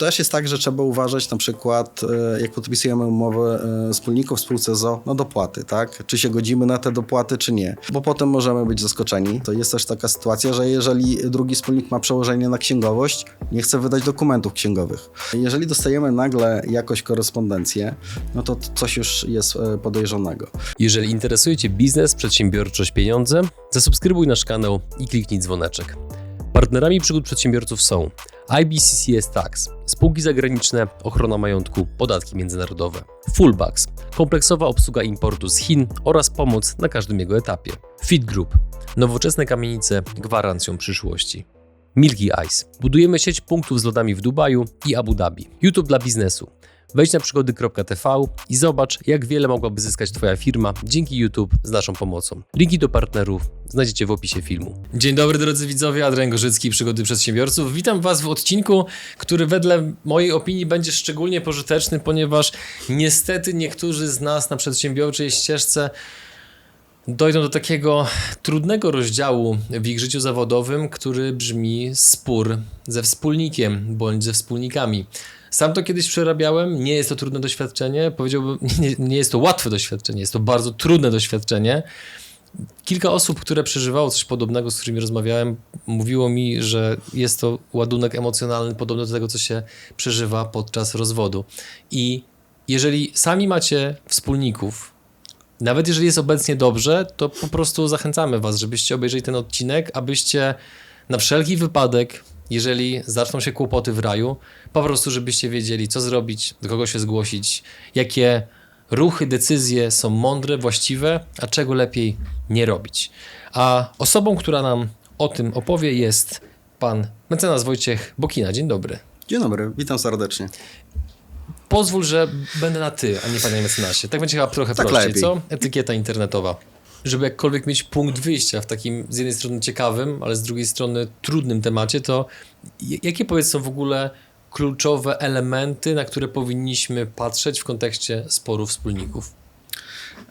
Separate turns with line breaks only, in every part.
też jest tak, że trzeba uważać na przykład, e, jak podpisujemy umowę e, wspólników w spółce ZO, na dopłaty, tak? Czy się godzimy na te dopłaty, czy nie. Bo potem możemy być zaskoczeni. To jest też taka sytuacja, że jeżeli drugi wspólnik ma przełożenie na księgowość, nie chce wydać dokumentów księgowych. Jeżeli dostajemy nagle jakąś korespondencję, no to coś już jest e, podejrzanego.
Jeżeli interesuje Cię biznes, przedsiębiorczość, pieniądze, zasubskrybuj nasz kanał i kliknij dzwoneczek. Partnerami przygód przedsiębiorców są IBCCS Tax, spółki zagraniczne, ochrona majątku, podatki międzynarodowe, Fullbacks, kompleksowa obsługa importu z Chin oraz pomoc na każdym jego etapie, Fit Group, nowoczesne kamienice gwarancją przyszłości. Milky Ice. Budujemy sieć punktów z lodami w Dubaju i Abu Dhabi. YouTube dla biznesu. Wejdź na przygody.tv i zobacz, jak wiele mogłaby zyskać Twoja firma dzięki YouTube z naszą pomocą. Linki do partnerów znajdziecie w opisie filmu. Dzień dobry drodzy widzowie, Adrian Gorzycki, Przygody Przedsiębiorców. Witam Was w odcinku, który wedle mojej opinii będzie szczególnie pożyteczny, ponieważ niestety niektórzy z nas na przedsiębiorczej ścieżce dojdą do takiego trudnego rozdziału w ich życiu zawodowym, który brzmi spór ze wspólnikiem bądź ze wspólnikami. Sam to kiedyś przerabiałem, nie jest to trudne doświadczenie, powiedziałbym, nie, nie jest to łatwe doświadczenie, jest to bardzo trudne doświadczenie. Kilka osób, które przeżywało coś podobnego, z którymi rozmawiałem, mówiło mi, że jest to ładunek emocjonalny podobny do tego, co się przeżywa podczas rozwodu. I jeżeli sami macie wspólników, nawet jeżeli jest obecnie dobrze, to po prostu zachęcamy Was, żebyście obejrzeli ten odcinek, abyście na wszelki wypadek, jeżeli zaczną się kłopoty w raju, po prostu żebyście wiedzieli, co zrobić, do kogo się zgłosić, jakie ruchy, decyzje są mądre, właściwe, a czego lepiej nie robić. A osobą, która nam o tym opowie, jest pan mecenas Wojciech Bokina. Dzień dobry.
Dzień dobry, witam serdecznie.
Pozwól, że będę na ty, a nie panie mecenasie. Tak będzie chyba trochę
Tak
prościej,
lepiej.
co? Etykieta internetowa. Żeby jakkolwiek mieć punkt wyjścia w takim z jednej strony ciekawym, ale z drugiej strony trudnym temacie, to jakie powiedz są w ogóle kluczowe elementy, na które powinniśmy patrzeć w kontekście sporu wspólników?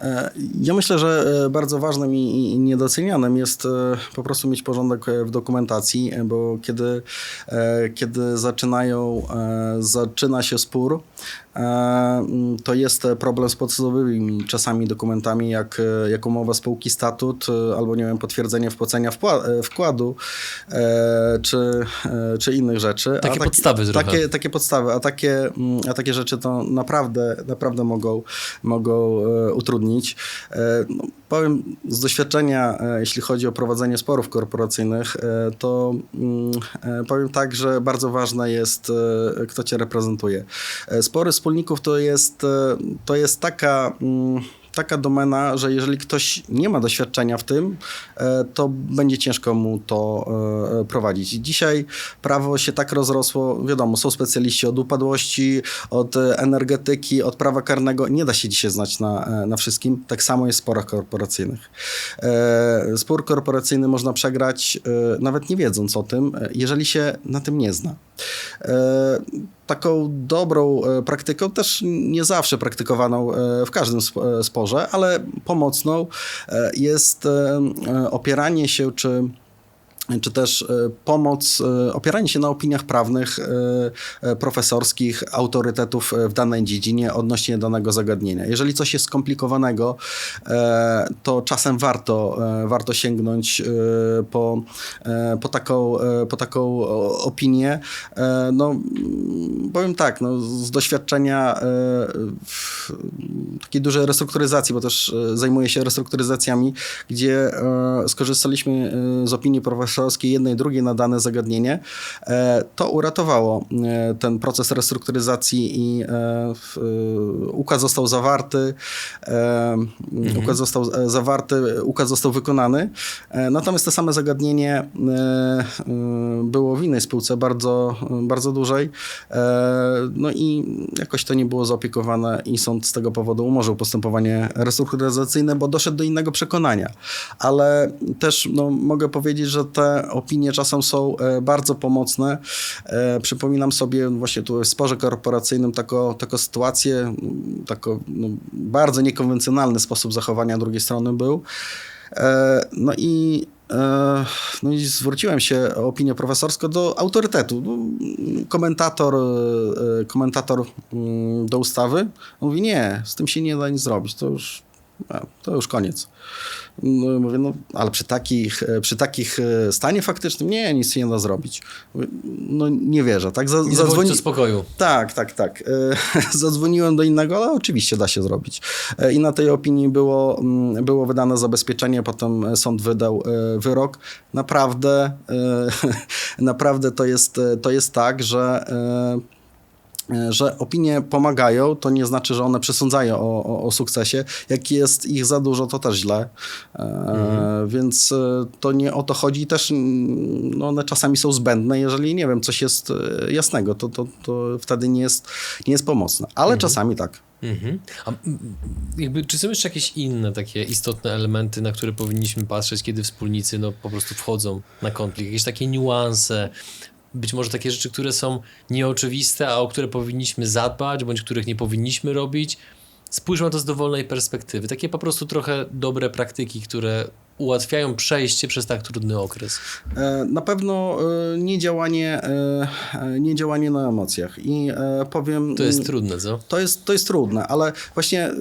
E, Ja myślę, że e, bardzo ważnym i niedocenianym jest e, po prostu mieć porządek w dokumentacji, bo kiedy, kiedy zaczynają, zaczyna się spór, to jest e, problem z podstawowymi czasami dokumentami, jak, e, jak umowa spółki, statut, e, albo nie wiem, potwierdzenie wpłacenia wpła- e, wkładu, e, czy, e, czy innych rzeczy.
Takie podstawy trochę.
takie, takie podstawy, a takie, mm, a takie rzeczy to naprawdę, naprawdę mogą, mogą e, utrudnić. Powiem z doświadczenia, e, jeśli chodzi o prowadzenie sporów korporacyjnych, e, to mm, e, powiem tak, że bardzo ważne jest, kto cię reprezentuje. Spory wspólników to jest, to jest taka. Taka domena, że jeżeli ktoś nie ma doświadczenia w tym, e, to będzie ciężko mu to e, prowadzić. I Dzisiaj prawo się tak rozrosło, wiadomo, są specjaliści od upadłości, od e, energetyki, od prawa karnego. Nie da się dzisiaj znać na, na wszystkim. Tak samo jest w sporach korporacyjnych. Spór korporacyjny można przegrać, nawet nie wiedząc o tym, jeżeli się na tym nie zna. Taką dobrą e, praktyką, też nie zawsze praktykowaną e, w każdym e, sporze, ale pomocną jest opieranie się czy czy też e, pomoc, e, opieranie się na opiniach prawnych e, profesorskich, autorytetów w danej dziedzinie odnośnie danego zagadnienia. Jeżeli coś jest skomplikowanego, to czasem warto, warto sięgnąć po, po, taką, po taką opinię. No, mm, powiem tak, no, z doświadczenia takiej dużej restrukturyzacji, bo też zajmuję się restrukturyzacjami, gdzie skorzystaliśmy z opinii profesorskiej jednej, drugiej na dane zagadnienie, e, to uratowało e, ten proces restrukturyzacji i e, układ został zawarty, e, układ został zawarty, układ został wykonany, natomiast to same zagadnienie było w innej spółce bardzo, bardzo dużej, no i jakoś to nie było zaopiekowane i sąd z tego powodu umorzył postępowanie restrukturyzacyjne, bo doszedł do innego przekonania. Ale też no, mogę powiedzieć, że te opinie czasem są e, bardzo pomocne. E, Przypominam sobie właśnie tu w sporze korporacyjnym taką, taką sytuację, m, tako, no, bardzo niekonwencjonalny sposób zachowania drugiej strony był. E, No i No i zwróciłem się o opinię profesorską do autorytetu. No, Komentator, komentator mm, do ustawy mówi, nie, z tym się nie da nic zrobić, to już, a, to już koniec. No, mówię, no, ale przy takich, e, przy takich e, stanie faktycznym, nie, nic się nie da zrobić. Mówię, No nie wierzę, tak? Za,
zadzwoni... spokoju.
Tak, tak, tak. E, Zadzwoniłem do innego, ale oczywiście da się zrobić. I na tej opinii było, mm, było wydane zabezpieczenie, potem sąd wydał wyrok. Naprawdę, naprawdę to jest, to jest tak, że że opinie pomagają, to nie znaczy, że one przesądzają o, o, o sukcesie. Jak jest ich za dużo, to też źle. E, Więc e, to nie o to chodzi. Też no, one czasami są zbędne. Jeżeli, nie wiem, coś jest e, jasnego, to, to, to wtedy nie jest, nie jest pomocne. Ale czasami tak.
Mhm. A jakby, czy są jeszcze jakieś inne takie istotne elementy, na które powinniśmy patrzeć, kiedy wspólnicy no, po prostu wchodzą na konflikt? Jakieś takie niuanse, być może takie rzeczy, które są nieoczywiste, a o które powinniśmy zadbać, bądź których nie powinniśmy robić? Spójrzmy na to z dowolnej perspektywy. Takie po prostu trochę dobre praktyki, które ułatwiają przejście przez tak trudny okres.
E, Na pewno e, nie działanie, e, e, nie działanie na emocjach. I powiem.
To jest trudne, co?
To jest, to jest trudne, ale właśnie,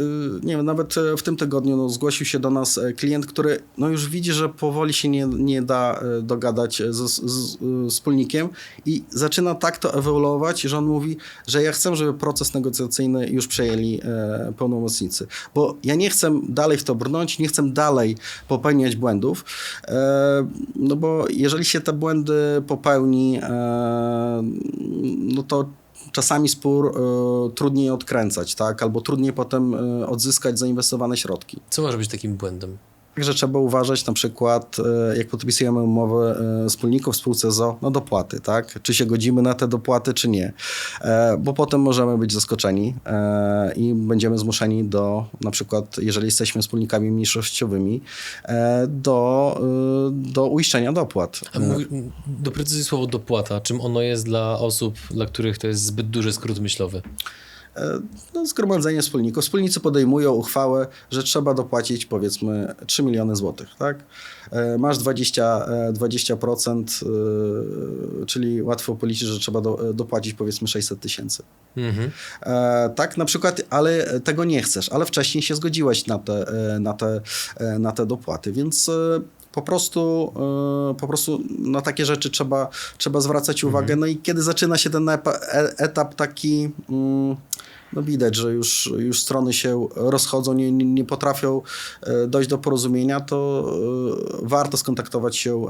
nie wiem, nawet w tym tygodniu no, zgłosił się do nas klient, który no, już widzi, że powoli się nie, nie da dogadać z, z, wspólnikiem i zaczyna tak to ewoluować, że on mówi, że ja chcę, żeby proces negocjacyjny już przejęli pełnomocnicy, bo ja nie chcę dalej w to brnąć, nie chcę dalej popełniać błędów, e, no bo jeżeli się te błędy popełni, e, no to czasami spór e, trudniej odkręcać, tak? Albo trudniej potem odzyskać zainwestowane środki.
Co może być takim błędem?
Także trzeba uważać na przykład, e, jak podpisujemy umowę e, wspólników w spółce ZO, na dopłaty, tak? Czy się godzimy na te dopłaty, czy nie. E, Bo potem możemy być zaskoczeni i będziemy zmuszeni do, na przykład, jeżeli jesteśmy wspólnikami mniejszościowymi, do, do uiszczenia dopłat.
A doprecyzuj słowo dopłata. Czym ono jest dla osób, dla których to jest zbyt duży skrót myślowy?
E, no, zgromadzenie wspólników. Wspólnicy podejmują uchwałę, że trzeba dopłacić powiedzmy 3 miliony złotych, tak? E, Masz 20, e, 20%, e, czyli łatwo policzyć, że trzeba do, dopłacić powiedzmy 600 tysięcy.
Mhm.
Tak, na przykład, ale tego nie chcesz, ale wcześniej się zgodziłeś na te, na te, na te dopłaty, więc po prostu, e, po prostu na takie rzeczy trzeba, trzeba zwracać uwagę. No i kiedy zaczyna się ten e- etap taki, mm, no widać, że już, już strony się rozchodzą, nie, nie, potrafią e, dojść do porozumienia, to warto skontaktować się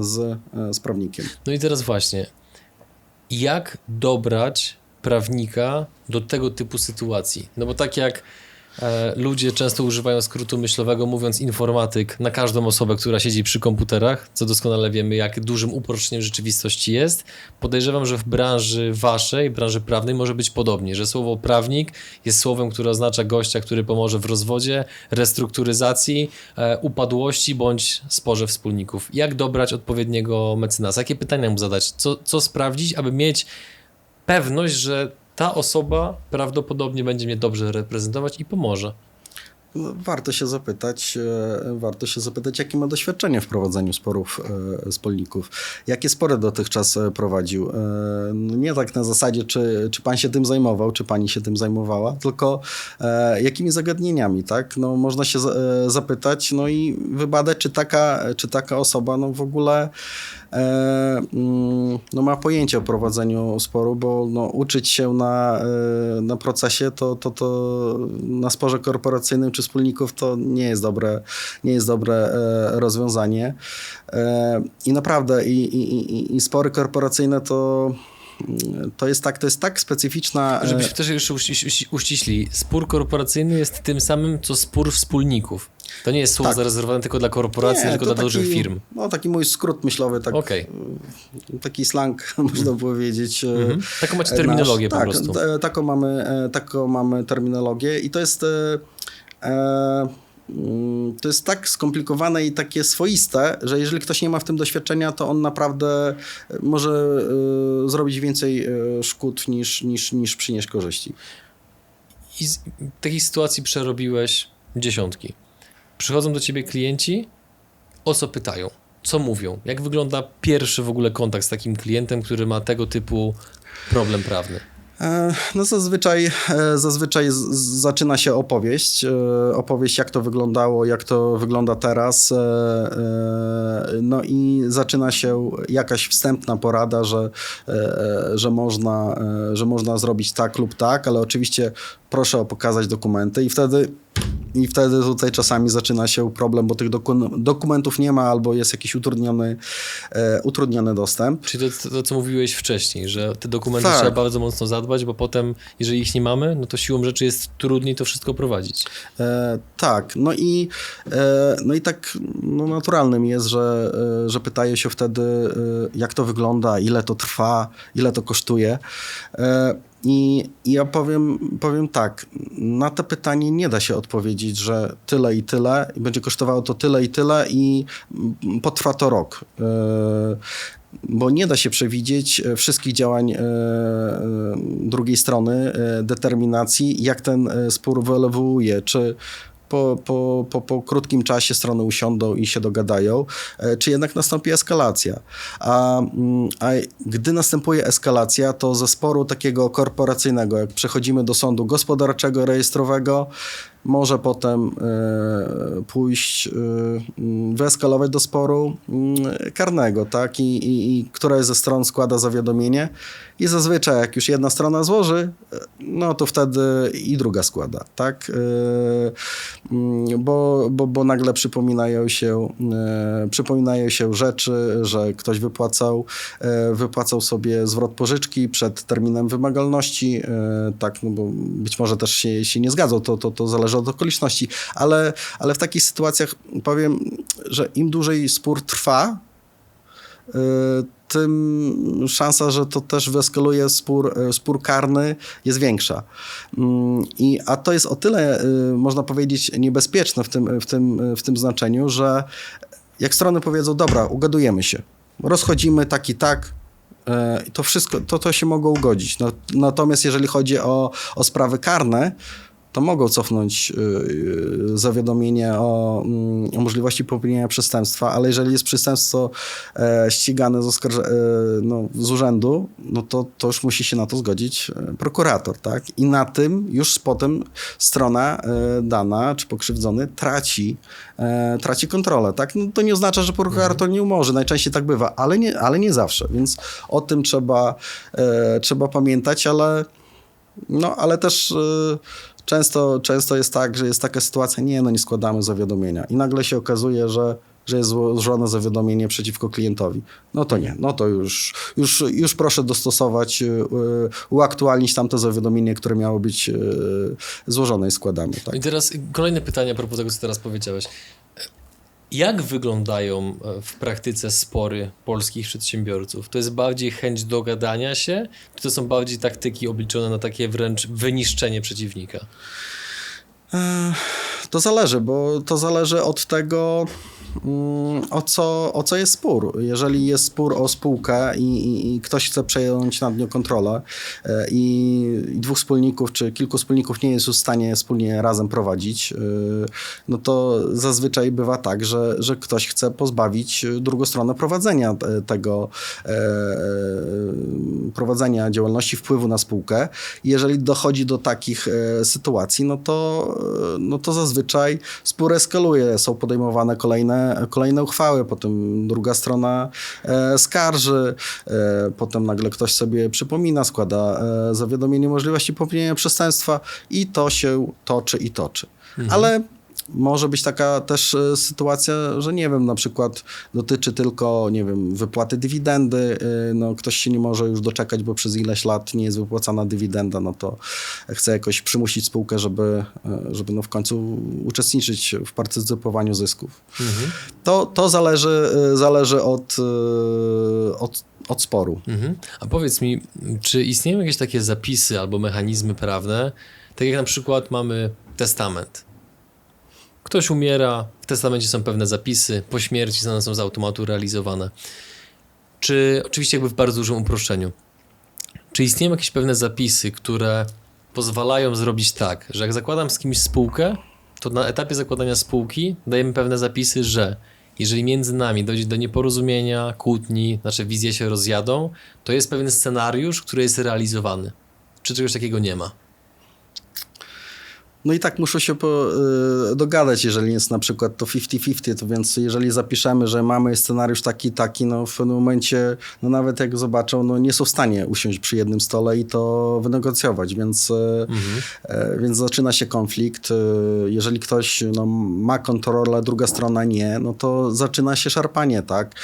z, z prawnikiem.
No i teraz właśnie, jak dobrać prawnika do tego typu sytuacji? No bo tak jak ludzie często używają skrótu myślowego, mówiąc informatyk na każdą osobę, która siedzi przy komputerach, co doskonale wiemy, jak dużym uproszczeniem rzeczywistości jest, podejrzewam, że w branży waszej, branży prawnej może być podobnie, że słowo prawnik jest słowem, które oznacza gościa, który pomoże w rozwodzie, restrukturyzacji, e, upadłości bądź sporze wspólników. Jak dobrać odpowiedniego mecenasa? Jakie pytania mu zadać? Co, co sprawdzić, aby mieć pewność, że ta osoba prawdopodobnie będzie mnie dobrze reprezentować i pomoże.
No, Warto się zapytać, e, warto się zapytać, jakie ma doświadczenie w prowadzeniu sporów e, wspólników. Jakie spory dotychczas e, prowadził? E, no Nie tak na zasadzie, czy, czy pan się tym zajmował, czy pani się tym zajmowała, tylko e, jakimi zagadnieniami, tak? No, można się za- e, zapytać, no i wybadać, czy taka, czy taka osoba no, w ogóle e, no, ma pojęcie o prowadzeniu sporu, bo no, uczyć się na, e, na procesie, to, to, to na sporze korporacyjnym czy wspólników to nie jest dobre, nie jest dobre e, rozwiązanie. E, I naprawdę i, i, i, spory korporacyjne to to jest tak, to jest tak specyficzna. e,
Żebyśmy też uści- uściśli, spór korporacyjny jest tym samym, co spór wspólników. To nie jest słowo
Tak.
zarezerwowane tylko dla korporacji,
nie,
tylko dla dużych
taki-
firm.
No taki mój skrót myślowy, tak,
Okej.
e, taki slang można powiedzieć. e,
Mhm. Taką macie terminologię
nasz.
po
tak,
prostu.
t- taką, mamy, e, taką mamy terminologię i to jest. e, E, mm, to jest tak skomplikowane i takie swoiste, że jeżeli ktoś nie ma w tym doświadczenia, to on naprawdę e, może e, zrobić więcej e, szkód niż, niż, niż przynieść korzyści.
I z takich sytuacji przerobiłeś dziesiątki. Przychodzą do ciebie klienci, o co pytają? Co mówią? Jak wygląda pierwszy w ogóle kontakt z takim klientem, który ma tego typu problem prawny?
E, No zazwyczaj, e, zazwyczaj zaczyna się opowieść, e, opowieść jak to wyglądało, jak to wygląda teraz, no i zaczyna się jakaś wstępna porada, że, że, można, że można zrobić tak lub tak, ale oczywiście proszę o pokazać dokumenty i wtedy i wtedy tutaj czasami zaczyna się problem, bo tych doku- dokumentów nie ma albo jest jakiś utrudniony, e, utrudniony dostęp.
Czyli to, to, co mówiłeś wcześniej, że te dokumenty
Tak.
trzeba bardzo mocno zadbać, bo potem, jeżeli ich nie mamy, no to siłą rzeczy jest trudniej to wszystko prowadzić.
E, tak, no i, e, no i tak no naturalnym jest, że, e, że pytają się wtedy, e, jak to wygląda, ile to trwa, ile to kosztuje. I, ja powiem, powiem tak, na te pytanie nie da się odpowiedzieć, że tyle i tyle, i będzie kosztowało to tyle i tyle i potrwa to rok. E, bo nie da się przewidzieć e, wszystkich działań e, drugiej strony, determinacji, jak ten spór wyewoluuje, czy po, po, po, po krótkim czasie strony usiądą i się dogadają, e, czy jednak nastąpi eskalacja. A, mm, a gdy następuje eskalacja, to ze sporu takiego korporacyjnego, jak przechodzimy do sądu gospodarczego, rejestrowego, może potem e, pójść, e, wyeskalować do sporu karnego, tak? I, i, I któraś ze stron składa zawiadomienie i zazwyczaj jak już jedna strona złoży, e, no to wtedy i druga składa, tak? Bo, bo, bo nagle przypominają się, przypominają się rzeczy, że ktoś wypłacał, wypłacał sobie zwrot pożyczki przed terminem wymagalności, tak, no bo być może też się, się nie zgadzał, to, to, to zależy od okoliczności, ale, ale w takich sytuacjach powiem, że im dłużej spór trwa, y, tym szansa, że to też wyeskaluje spór, y, spór karny jest większa. Mm, I, a to jest o tyle, y, można powiedzieć, niebezpieczne w tym, w, tym, w tym znaczeniu, że jak strony powiedzą, dobra, ugadujemy się, rozchodzimy tak i tak, to wszystko, to, to się mogą ugodzić. No, natomiast jeżeli chodzi o, o sprawy karne, to mogą cofnąć y, y, zawiadomienie o, mm, o możliwości popełnienia przestępstwa, ale jeżeli jest przestępstwo e, ścigane z, oskarże, no, z urzędu, no to, to już musi się na to zgodzić e, prokurator, tak? I na tym już potem strona e, dana czy pokrzywdzony traci, traci kontrolę, tak? No, to nie oznacza, że prokurator nie umorzy, najczęściej tak bywa, ale nie, ale nie zawsze, więc o tym trzeba, trzeba pamiętać, ale no, ale też często, często jest tak, że jest taka sytuacja, nie, no nie składamy zawiadomienia. I nagle się okazuje, że, że jest złożone zawiadomienie przeciwko klientowi. No to nie, no to już, już, już proszę dostosować, y, y, uaktualnić tamte zawiadomienie, które miało być y, złożone i składamy. Tak.
I teraz kolejne pytanie a propos tego, co teraz powiedziałeś. Jak wyglądają e, w praktyce spory polskich przedsiębiorców? To jest bardziej chęć dogadania się, czy to są bardziej taktyki obliczone na takie wręcz wyniszczenie przeciwnika?
E, To zależy, bo to zależy od tego, o co, o co jest spór. Jeżeli jest spór o spółkę i, i, i ktoś chce przejąć nad nią kontrolę e, i, i dwóch wspólników czy kilku wspólników nie jest w stanie wspólnie razem prowadzić, e, no to zazwyczaj bywa tak, że, że ktoś chce pozbawić drugą stronę prowadzenia te- tego e, prowadzenia działalności, wpływu na spółkę. Jeżeli dochodzi do takich sytuacji, no to, no to zazwyczaj spór eskaluje, są podejmowane kolejne, kolejne uchwały, potem druga strona e, skarży, e, potem nagle ktoś sobie przypomina, składa e, zawiadomienie możliwości popełnienia przestępstwa i to się toczy i toczy. Ale może być taka też e, sytuacja, że nie wiem, na przykład dotyczy tylko, nie wiem, wypłaty dywidendy, e, no ktoś się nie może już doczekać, bo przez ileś lat nie jest wypłacana dywidenda, no to chce jakoś przymusić spółkę, żeby, e, żeby no w końcu uczestniczyć w partycypowaniu zysków. To, to zależy, zależy od, od, od sporu.
Mhm. A powiedz mi, czy istnieją jakieś takie zapisy albo mechanizmy prawne, tak jak na przykład mamy testament. Ktoś umiera, w testamencie są pewne zapisy, po śmierci one są z automatu realizowane. Czy, oczywiście jakby w bardzo dużym uproszczeniu, czy istnieją jakieś pewne zapisy, które pozwalają zrobić tak, że jak zakładam z kimś spółkę, to na etapie zakładania spółki dajemy pewne zapisy, że jeżeli między nami dojdzie do nieporozumienia, kłótni, nasze wizje się rozjadą, to jest pewien scenariusz, który jest realizowany. Czy czegoś takiego nie ma?
No i tak muszą się po, y, dogadać, jeżeli jest na przykład to 50-50, to więc jeżeli zapiszemy, że mamy scenariusz taki, taki, no w pewnym momencie, no nawet jak zobaczą, no nie są w stanie usiąść przy jednym stole i to wynegocjować, więc, y, e, więc zaczyna się konflikt. Y, Jeżeli ktoś no, ma kontrolę, druga strona nie, no to zaczyna się szarpanie, tak?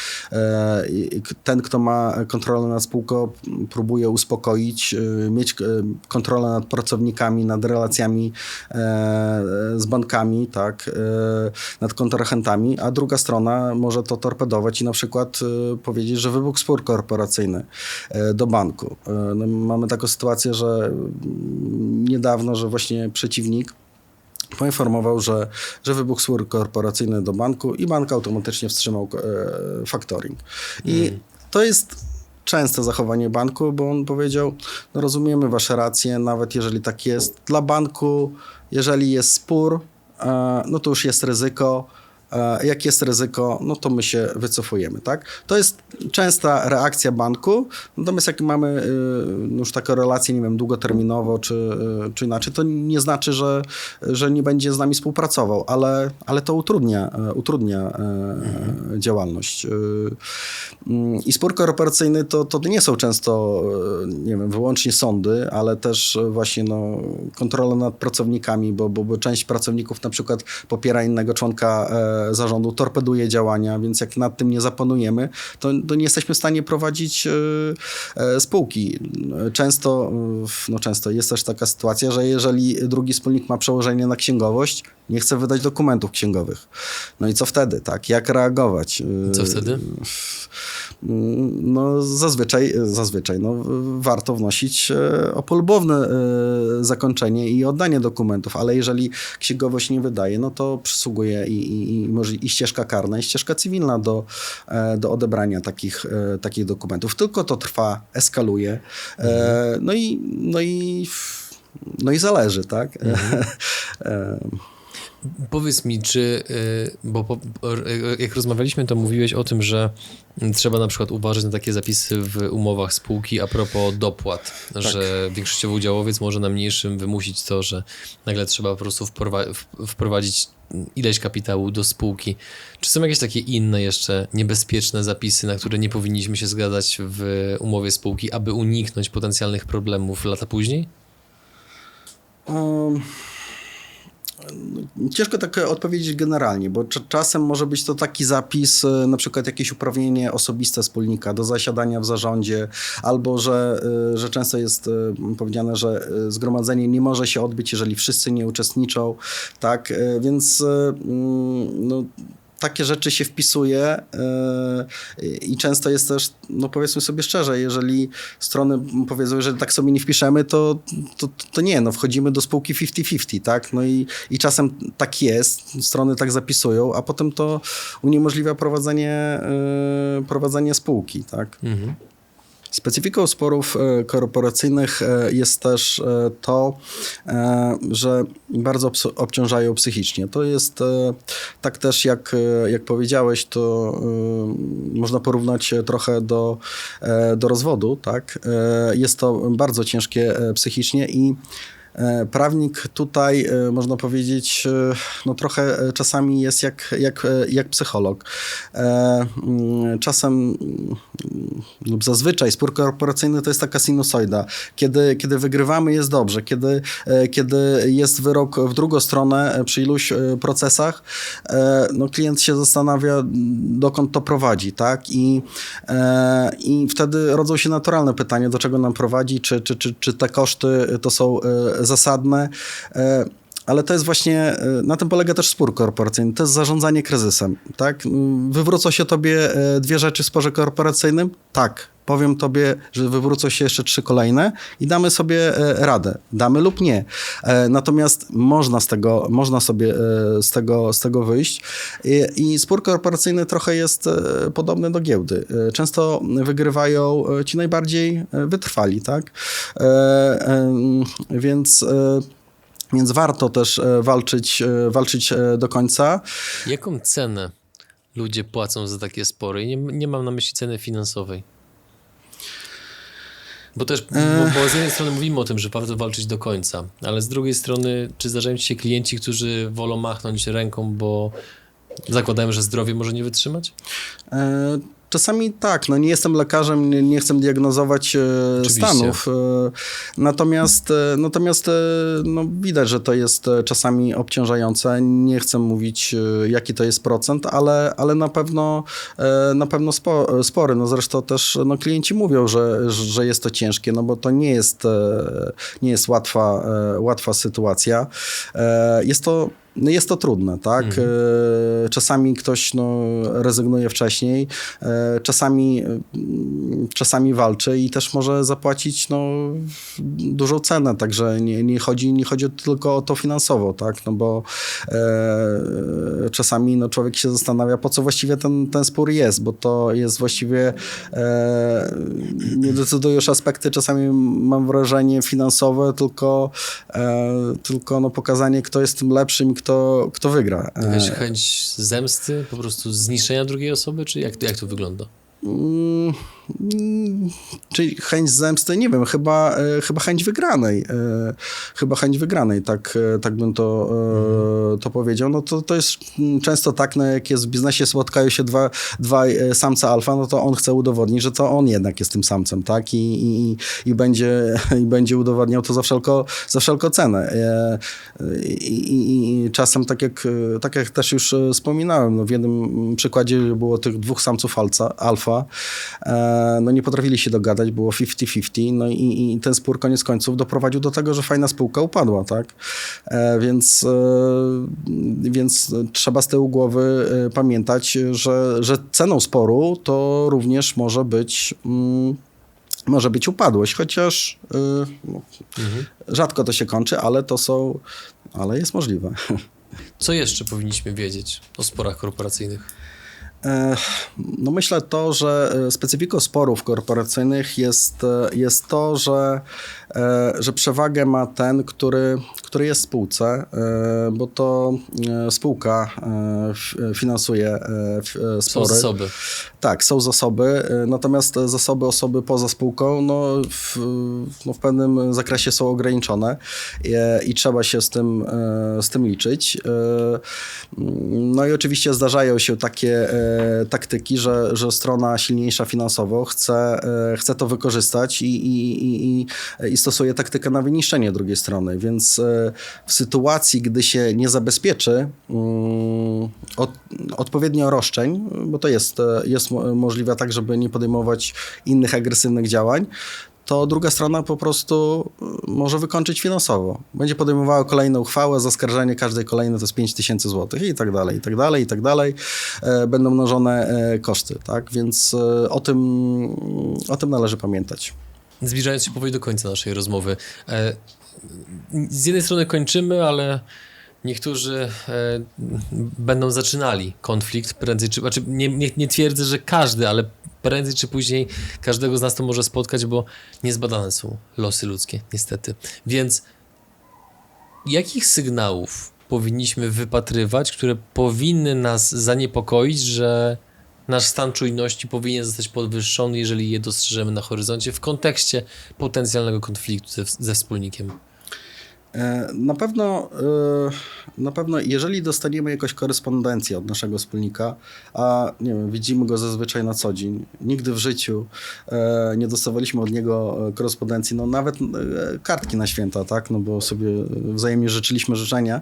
K- Ten, kto ma kontrolę nad spółką, próbuje uspokoić, y, mieć y, kontrolę nad pracownikami, nad relacjami z bankami, tak, e, nad kontrahentami, a druga strona może to torpedować i na przykład e, powiedzieć, że wybuchł spór korporacyjny e, do banku. E, No, mamy taką sytuację, że mm, niedawno, że właśnie przeciwnik poinformował, że, że wybuchł spór korporacyjny do banku i bank automatycznie wstrzymał e, factoring. I to jest częste zachowanie banku, bo on powiedział, no rozumiemy wasze racje, nawet jeżeli tak jest. Dla banku, jeżeli jest spór, e, no to już jest ryzyko. E, Jak jest ryzyko, no to my się wycofujemy, tak? To jest częsta reakcja banku, natomiast jak mamy y, już taką relację, nie wiem, długoterminowo czy, y, czy inaczej, to nie znaczy, że, że nie będzie z nami współpracował, ale, ale to utrudnia, e, utrudnia e, działalność. Y, mm, I spór korporacyjny to, to nie są często, nie wiem, wyłącznie sądy, ale też właśnie no, kontrola nad pracownikami, bo, bo, bo część pracowników na przykład popiera innego członka zarządu, torpeduje działania, więc jak nad tym nie zapanujemy, to, to nie jesteśmy w stanie prowadzić e, e, spółki. Często, no często jest też taka sytuacja, że jeżeli drugi wspólnik ma przełożenie na księgowość, nie chce wydać dokumentów księgowych. No i co wtedy, tak? Jak reagować?
Co wtedy?
no zazwyczaj, zazwyczaj no, warto wnosić e, o polubowne zakończenie i oddanie dokumentów, ale jeżeli księgowość nie wydaje, no to przysługuje i, i, i, może i ścieżka karna, i ścieżka cywilna do, e, do odebrania takich, e, takich dokumentów. Tylko to trwa, eskaluje. E, No i, no i, no i zależy, tak? E,
Powiedz mi, czy, y, bo po, y, jak rozmawialiśmy, to mówiłeś o tym, że trzeba na przykład uważać na takie zapisy w umowach spółki a propos dopłat, że większościowy udziałowiec może na mniejszym wymusić to, że nagle trzeba po prostu wprowadzić ileś kapitału do spółki. Czy są jakieś takie inne jeszcze niebezpieczne zapisy, na które nie powinniśmy się zgadzać w umowie spółki, aby uniknąć potencjalnych problemów lata później?
Um, Ciężko tak odpowiedzieć generalnie, bo cz- czasem może być to taki zapis, e, na przykład jakieś uprawnienie osobiste wspólnika do zasiadania w zarządzie, albo że, e, że często jest e, powiedziane, że e, zgromadzenie nie może się odbyć, jeżeli wszyscy nie uczestniczą, tak, E, więc e, mm, no, takie rzeczy się wpisuje yy, i często jest też, no powiedzmy sobie szczerze, jeżeli strony powiedzą, że tak sobie nie wpiszemy, to, to, to nie, no wchodzimy do spółki 50-50, tak? No i, i czasem tak jest, strony tak zapisują, a potem to uniemożliwia prowadzenie, yy, prowadzenie spółki, tak?
Mhm.
Specyfiką sporów e, korporacyjnych e, jest też e, to, że bardzo obciążają psychicznie. To jest tak też, jak, jak powiedziałeś, to można porównać trochę do, do rozwodu. Tak? Jest to bardzo ciężkie psychicznie i Prawnik tutaj, e, można powiedzieć, e, no trochę e, czasami jest jak, jak, e, jak psycholog. E, mm, Czasem mm, lub zazwyczaj spór korporacyjny to jest taka sinusoida. Kiedy, kiedy wygrywamy jest dobrze, kiedy, e, kiedy jest wyrok w drugą stronę e, przy iluś e, procesach, e, no klient się zastanawia, dokąd to prowadzi, tak? I, e, i wtedy rodzą się naturalne pytania, do czego nam prowadzi, czy, czy, czy, czy te koszty to są e, zasadne. E, ale to jest właśnie, e, na tym polega też spór korporacyjny, to jest zarządzanie kryzysem, tak? Mm, Wywrócą się tobie e, dwie rzeczy w sporze korporacyjnym? Tak. Powiem tobie, że wywrócą się jeszcze trzy kolejne i damy sobie e, radę. Damy lub nie. E, Natomiast można z tego, można sobie e, z tego, z tego wyjść. I, I spór korporacyjny trochę jest podobny do giełdy. Często wygrywają ci najbardziej wytrwali, tak? Więc więc warto też walczyć, walczyć do końca.
Jaką cenę ludzie płacą za takie spory? Nie, nie mam na myśli ceny finansowej. Bo też, bo, bo z jednej strony mówimy o tym, że warto walczyć do końca, ale z drugiej strony, czy zdarzają ci się klienci, którzy wolą machnąć ręką, bo zakładają, że zdrowie może nie wytrzymać?
Czasami tak, no nie jestem lekarzem, nie, nie chcę diagnozować e,
Oczywiście.
stanów. E, natomiast e, natomiast no, widać, że to jest czasami obciążające. Nie chcę mówić, jaki to jest procent, ale, ale na pewno na pewno spo, spory. No zresztą też no, klienci mówią, że, że jest to ciężkie, no bo to nie jest, nie jest łatwa, łatwa sytuacja. Jest to jest to trudne, tak? E, Czasami ktoś no, rezygnuje wcześniej, e, czasami, mm, czasami walczy i też może zapłacić no, dużą cenę, także nie, nie, chodzi, nie chodzi tylko o to finansowo, tak? No bo e, czasami no, człowiek się zastanawia, po co właściwie ten, ten spór jest, bo to jest właściwie e, nie decydują już aspekty czasami mam wrażenie finansowe, tylko, e, tylko no, pokazanie, kto jest tym lepszym i kto, kto wygra. E,
Jakaś chęć zemsty, po prostu zniszczenia drugiej osoby, czy jak, jak to wygląda?
Mm, Czyli chęć zemsty, nie wiem, chyba, e, chyba chęć wygranej. e, Chyba chęć wygranej, tak, e, tak bym to, e, to powiedział. No to, to jest często tak, no jak jest w biznesie, spotkają się dwa, dwa samce alfa, no to on chce udowodnić, że to on jednak jest tym samcem, tak? I, i, i, będzie, i będzie udowadniał to za wszelko, za wszelką cenę. I, i, I czasem, tak jak, tak jak też już wspominałem, no w jednym przykładzie było tych dwóch samców alca, alfa, e, no nie potrafili się dogadać, było 50-50, no i, i ten spór koniec końców doprowadził do tego, że fajna spółka upadła, tak? E, więc, e, więc trzeba z tyłu głowy e, pamiętać, że, że ceną sporu to również może być... Mm, może być upadłość, chociaż y, no, rzadko to się kończy, ale to są, ale jest możliwe.
Co jeszcze powinniśmy wiedzieć o sporach korporacyjnych?
No myślę to, że e, specyfiką sporów korporacyjnych jest, e, jest to, że, że przewagę ma ten, który, który jest w spółce, e, bo to e, spółka e, finansuje e, e,
Są
spory.
zasoby.
Tak, są zasoby, natomiast zasoby osoby poza spółką no, w, no, w pewnym zakresie są ograniczone i, i trzeba się z tym, e, z tym liczyć. E, No i oczywiście zdarzają się takie e, taktyki, że, że strona silniejsza finansowo chce, e, chce to wykorzystać i, i, i, i- i stosuje taktykę na wyniszczenie drugiej strony, więc e, w sytuacji, gdy się nie zabezpieczy mm, od, odpowiednio roszczeń, bo to jest, e, jest mo- możliwe tak, żeby nie podejmować innych agresywnych działań, to druga strona po prostu e, może wykończyć finansowo. Będzie podejmowała kolejną uchwałę, zaskarżenie każdej kolejnej to jest 5 tysięcy złotych i tak dalej, i tak dalej, i tak dalej. Będą mnożone koszty, tak? Więc o tym, o tym należy pamiętać.
Zbliżając się powoli do końca naszej rozmowy. E, z jednej strony kończymy, ale niektórzy e, będą zaczynali konflikt prędzej czy... Znaczy nie, nie, nie twierdzę, że każdy, ale prędzej czy później każdego z nas to może spotkać, bo niezbadane są losy ludzkie, niestety. Więc jakich sygnałów powinniśmy wypatrywać, które powinny nas zaniepokoić, że nasz stan czujności powinien zostać podwyższony, jeżeli je dostrzeżemy na horyzoncie w kontekście potencjalnego konfliktu ze, ze wspólnikiem.
E, Na pewno, e, na pewno, jeżeli dostaniemy jakąś korespondencję od naszego wspólnika, a nie wiem, widzimy go zazwyczaj na co dzień, nigdy w życiu e, nie dostawaliśmy od niego korespondencji, no nawet kartki na święta, tak, no bo sobie wzajemnie życzyliśmy życzenia.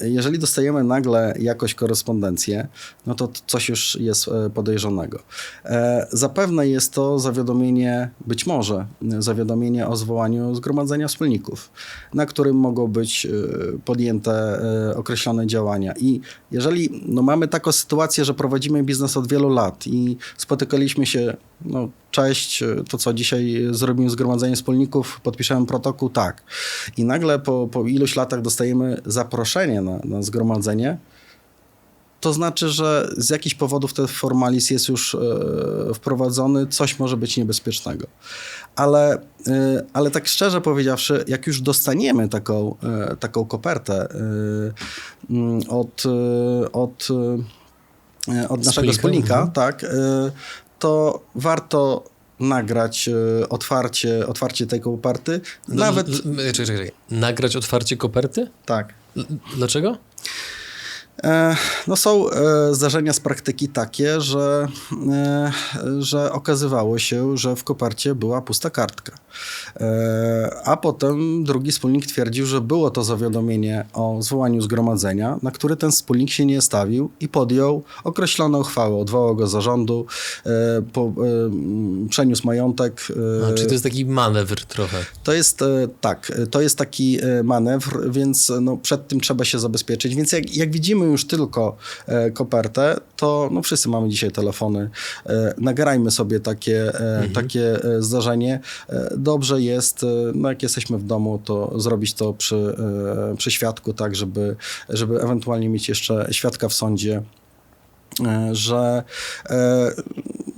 Jeżeli dostajemy nagle jakąś korespondencję, no to coś już jest podejrzanego. Zapewne jest to zawiadomienie, być może zawiadomienie o zwołaniu zgromadzenia wspólników, na którym mogą być e, podjęte e, określone działania. I jeżeli no, mamy taką sytuację, że prowadzimy biznes od wielu lat i spotykaliśmy się, no cześć, e, to co dzisiaj zrobimy zgromadzenie wspólników, podpiszemy protokół, tak. I nagle po, po iluś latach dostajemy zaproszenie na, na zgromadzenie, to znaczy, że z jakichś powodów ten formalizm jest już e, wprowadzony, coś może być niebezpiecznego. Ale, e, ale tak szczerze powiedziawszy, jak już dostaniemy taką, e, taką kopertę mm, od, od, od naszego
Wspólnika, mhm.
tak, to warto nagrać otwarcie, otwarcie tej koparty.
No,
Nawet,
l- l- czekaj, czekaj, czekaj. Nagrać otwarcie koperty?
tak.
L- Dlaczego?
E, No są e, zdarzenia z praktyki takie, że, e, że okazywało się, że w kopercie była pusta kartka. A potem drugi wspólnik twierdził, że było to zawiadomienie o zwołaniu zgromadzenia, na które ten wspólnik się nie stawił i podjął określoną uchwałę. Odwołał go z zarządu, po, przeniósł majątek.
A, czyli to jest taki manewr trochę.
to jest tak, to jest taki manewr, więc no, przed tym trzeba się zabezpieczyć. Więc jak, jak widzimy już tylko e, kopertę, to no, wszyscy mamy dzisiaj telefony. E, nagrajmy sobie takie, e, takie e, zdarzenie. E, dobrze jest, no, jak jesteśmy w domu, to zrobić to przy, przy świadku, tak, żeby, żeby ewentualnie mieć jeszcze świadka w sądzie że, e,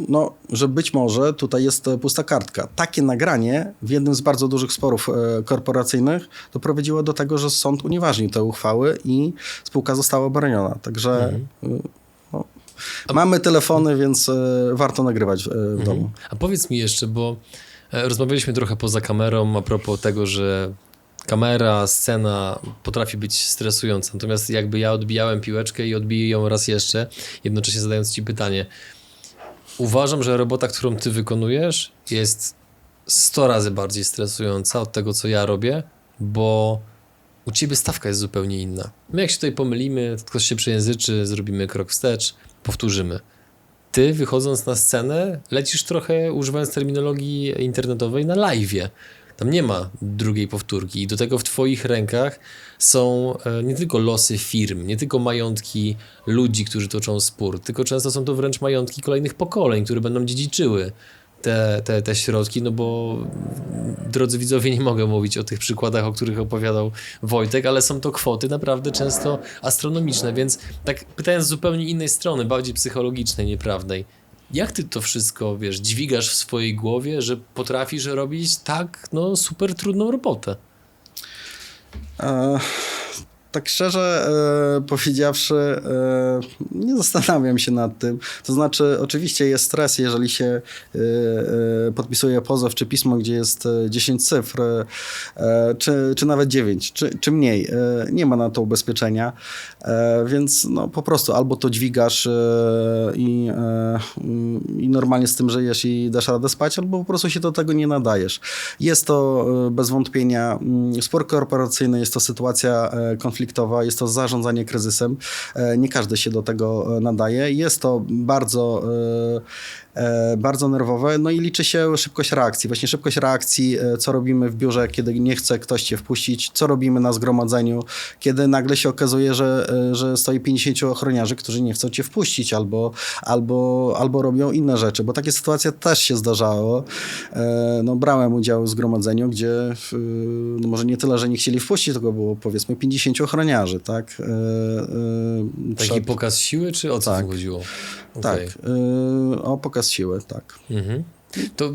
no, że być może tutaj jest e, pusta kartka. Takie nagranie w jednym z bardzo dużych sporów e, korporacyjnych doprowadziło do tego, że sąd unieważnił te uchwały i spółka została obroniona. Także e, no, mamy telefony, więc e, warto nagrywać e, w domu.
A powiedz mi jeszcze, bo e, rozmawialiśmy trochę poza kamerą a propos tego, że kamera, scena potrafi być stresująca. Natomiast jakby ja odbijałem piłeczkę i odbiję ją raz jeszcze, jednocześnie zadając ci pytanie. Uważam, że robota, którą ty wykonujesz, jest 100 razy bardziej stresująca od tego, co ja robię, bo u ciebie stawka jest zupełnie inna. My jak się tutaj pomylimy, ktoś się przejęzyczy, zrobimy krok wstecz, powtórzymy ty wychodząc na scenę lecisz trochę, używając terminologii internetowej, na live'ie. Tam nie ma drugiej powtórki i do tego w twoich rękach są e, nie tylko losy firm, nie tylko majątki ludzi, którzy toczą spór, tylko często są to wręcz majątki kolejnych pokoleń, które będą dziedziczyły te, te, te środki, no bo drodzy widzowie, nie mogę mówić o tych przykładach, o których opowiadał Wojtek, ale są to kwoty naprawdę często astronomiczne, więc tak pytając z zupełnie innej strony, bardziej psychologicznej, nieprawnej, jak ty to wszystko, wiesz, dźwigasz w swojej głowie, że potrafisz robić tak, no, super trudną robotę?
E, tak szczerze e, powiedziawszy, e, nie zastanawiam się nad tym. To znaczy, oczywiście jest stres, jeżeli się e, e, podpisuje pozew czy pismo, gdzie jest e, 10 cyfr, e, czy, czy nawet 9, czy, czy mniej. E, nie ma na to ubezpieczenia, e, więc no, po prostu albo to dźwigasz e, i, e, i normalnie z tym żyjesz i dasz radę spać, albo po prostu się do tego nie nadajesz. Jest to e, bez wątpienia mm, spór korporacyjny, jest to sytuacja e, konfliktowa, jest to zarządzanie kryzysem. E, Nie każdy się do tego e, nadaje. Jest to bardzo, e, bardzo nerwowe, no i liczy się szybkość reakcji. Właśnie szybkość reakcji, e, co robimy w biurze, kiedy nie chce ktoś cię wpuścić, co robimy na zgromadzeniu, kiedy nagle się okazuje, że, e, że stoi 50 ochroniarzy, którzy nie chcą cię wpuścić albo, albo, albo robią inne rzeczy, bo takie sytuacje też się zdarzało. E, No, brałem udział w zgromadzeniu, gdzie e, no może nie tyle, że nie chcieli wpuścić, tylko było powiedzmy 50 ochroniarzy, tak? E, e,
Taki
przed-
pokaz siły, czy o co
Tak.
chodziło?
tak,
Okej.
e, o pokaz siły, tak.
Mhm. To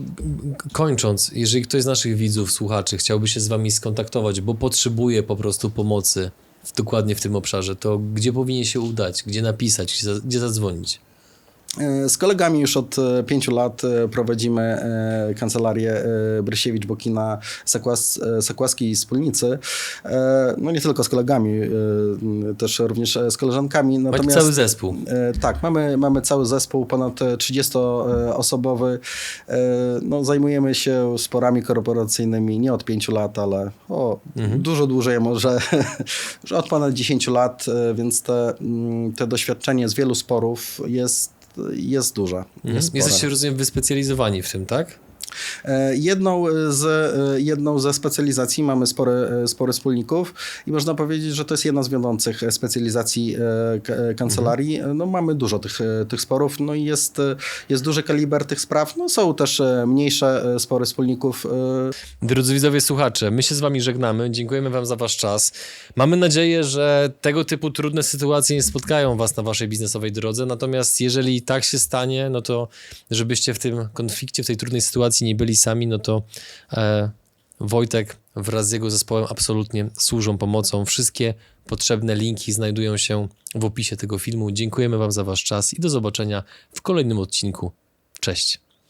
kończąc, jeżeli ktoś z naszych widzów, słuchaczy chciałby się z wami skontaktować, bo potrzebuje po prostu pomocy w, dokładnie w tym obszarze, to gdzie powinien się udać, gdzie napisać, gdzie zadzwonić?
E, Z kolegami już od e, pięciu lat e, prowadzimy kancelarię Brysiewicz-Bokina, Sekłas, e, Sekłaski i Wspólnicy. No nie tylko z kolegami, też również z koleżankami.
Macie
Natomiast,
cały zespół.
Tak, mamy, mamy cały zespół, ponad 30-osobowy. No, zajmujemy się sporami korporacyjnymi nie od 5 lat, ale o, dużo dłużej, może że od ponad 10 lat, więc te, te doświadczenie z wielu sporów jest, jest duże.
Mhm.
Jest.
Jesteście, rozumiem, wyspecjalizowani w tym, tak?
E, Jedną z, e, jedną ze specjalizacji mamy spory, e, spory wspólników i można powiedzieć, że to jest jedna z wiodących specjalizacji kancelarii. No, mamy dużo tych, tych sporów, no i jest, jest duży kaliber tych spraw. No, są też mniejsze spory wspólników.
Drodzy widzowie, słuchacze, my się z wami żegnamy. Dziękujemy wam za wasz czas. Mamy nadzieję, że tego typu trudne sytuacje nie spotkają was na waszej biznesowej drodze. Natomiast jeżeli tak się stanie, no to żebyście w tym konflikcie, w tej trudnej sytuacji nie byli sami, no to e, Wojtek wraz z jego zespołem absolutnie służą pomocą. Wszystkie potrzebne linki znajdują się w opisie tego filmu. Dziękujemy Wam za Wasz czas i do zobaczenia w kolejnym odcinku. Cześć.